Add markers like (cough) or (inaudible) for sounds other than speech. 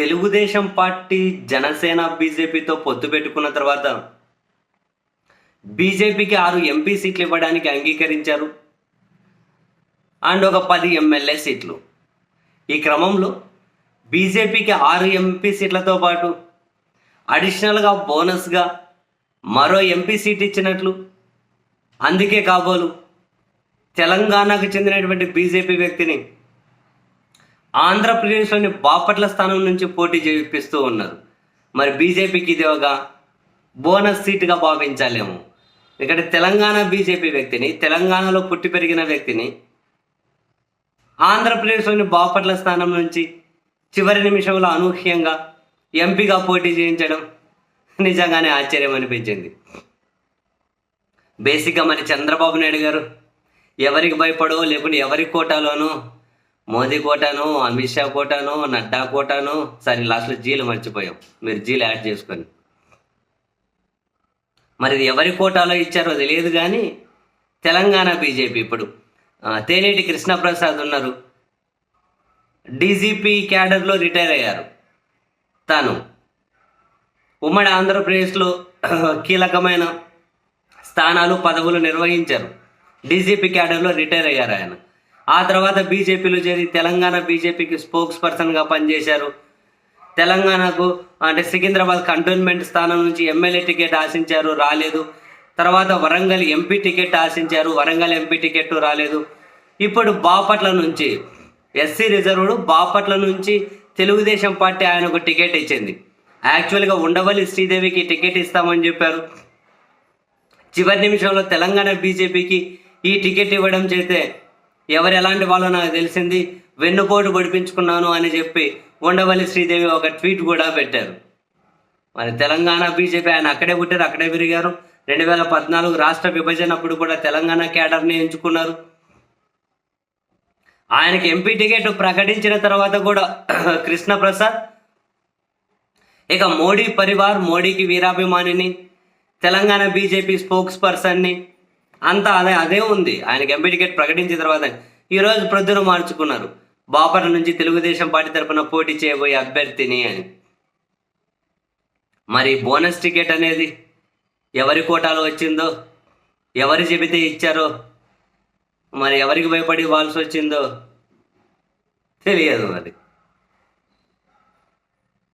Telugu Desam party Janasena బీజేపీతో పొత్తు పెట్టుకున్న తర్వాత బీజేపీకి ఆరు ఎంపీ సీట్లు ఇవ్వడానికి అంగీకరించారు. అండ్ ఒక పది ఎమ్మెల్యే సీట్లు. ఈ క్రమంలో బీజేపీకి ఆరు ఎంపీ సీట్లతో పాటు అడిషనల్గా బోనస్గా మరో ఎంపీ సీట్ ఇచ్చినట్లు అందుకే కాబోలు తెలంగాణకు చెందినటువంటి బీజేపీ వ్యక్తిని ఆంధ్రప్రదేశ్లోని బాపట్ల స్థానం నుంచి పోటీ చేపిస్తూ ఉన్నారు మరి బీజేపీకి ఇది ఒక బోనస్ సీటుగా భావించాలేమో. ఇక్కడ తెలంగాణ బీజేపీ వ్యక్తిని తెలంగాణలో పుట్టి పెరిగిన వ్యక్తిని ఆంధ్రప్రదేశ్లోని బాపట్ల స్థానం నుంచి చివరి నిమిషంలో అనూహ్యంగా ఎంపీగా పోటీ చేయించడం నిజంగానే ఆశ్చర్యం అనిపించింది. బేసిక్గా మరి చంద్రబాబు నాయుడు గారు ఎవరికి భయపడో లేకుంటే ఎవరి కోటాలోనో మోదీ కోటాను అమిత్ షా కోటాను నడ్డా కోటాను సరే లాస్ట్లో జీలు మర్చిపోయాం. మీరు జీలు యాడ్ చేసుకొని. మరి ఇది ఎవరి కోటాలో ఇచ్చారో తెలియదు కానీ తెలంగాణ బీజేపీ ఇప్పుడు. తేనేటి కృష్ణప్రసాద్ ఉన్నారు. డీజీపీ క్యాడర్లో రిటైర్ అయ్యారు. తాను. ఉమ్మడి ఆంధ్రప్రదేశ్లో (clears throat) కీలకమైన స్థానాలు పదవులు నిర్వహించారు. డీజీపీ క్యాడర్లో రిటైర్ అయ్యారు ఆయన. ఆ తర్వాత బీజేపీలో చేరి తెలంగాణ బీజేపీకి స్పోక్స్ పర్సన్గా పనిచేశారు. తెలంగాణకు అంటే సికింద్రాబాద్ కంటోన్మెంట్ స్థానం నుంచి ఎమ్మెల్యే టికెట్ ఆశించారు రాలేదు. తర్వాత వరంగల్ ఎంపీ టికెట్ ఆశించారు వరంగల్ ఎంపీ టికెట్ రాలేదు. ఇప్పుడు బాపట్ల నుంచి ఎస్సీ రిజర్వ్డ్ బాపట్ల నుంచి తెలుగుదేశం పార్టీ ఆయనకు టికెట్ ఇచ్చింది. యాక్చువల్గా ఉండవల్లి శ్రీదేవికి టికెట్ ఇస్తామని చెప్పారు. చివరి నిమిషంలో తెలంగాణ బీజేపీకి ఈ టికెట్ ఇవ్వడం చేస్తే ఎవరు ఎలాంటి వాళ్ళో నాకు తెలిసింది వెన్నుపోటు పడిపించుకున్నాను అని చెప్పి ఉండవల్లి శ్రీదేవి ఒక ట్వీట్ కూడా పెట్టారు. మరి తెలంగాణ బీజేపీ ఆయన అక్కడే పుట్టారు అక్కడే పెరిగారు. రెండు వేల పద్నాలుగు రాష్ట్ర విభజన అప్పుడు కూడా తెలంగాణ క్యాడర్ని ఎంచుకున్నారు. ఆయనకి ఎంపీ టికెట్ ప్రకటించిన తర్వాత కూడా (clears throat) కృష్ణప్రసాద్ ఇక మోడీ పరివార్ మోడీకి వీరాభిమానిని తెలంగాణ బీజేపీ స్పోక్స్ పర్సన్ని అంతా అదే అదే ఉంది. ఆయనకి ఎంపీ టికెట్ ప్రకటించిన తర్వాత ఈరోజు ప్రొద్దున మార్చుకున్నారు. బాపట్ల నుంచి తెలుగుదేశం పార్టీ తరపున పోటీ చేయబోయే అభ్యర్థిని అని. మరి బోనస్ టికెట్ అనేది ఎవరి కోటాలో వచ్చిందో ఎవరు చెబితే ఇచ్చారో మరి ఎవరికి భయపడి ఇవ్వాల్సి వచ్చిందో తెలియదు మరి.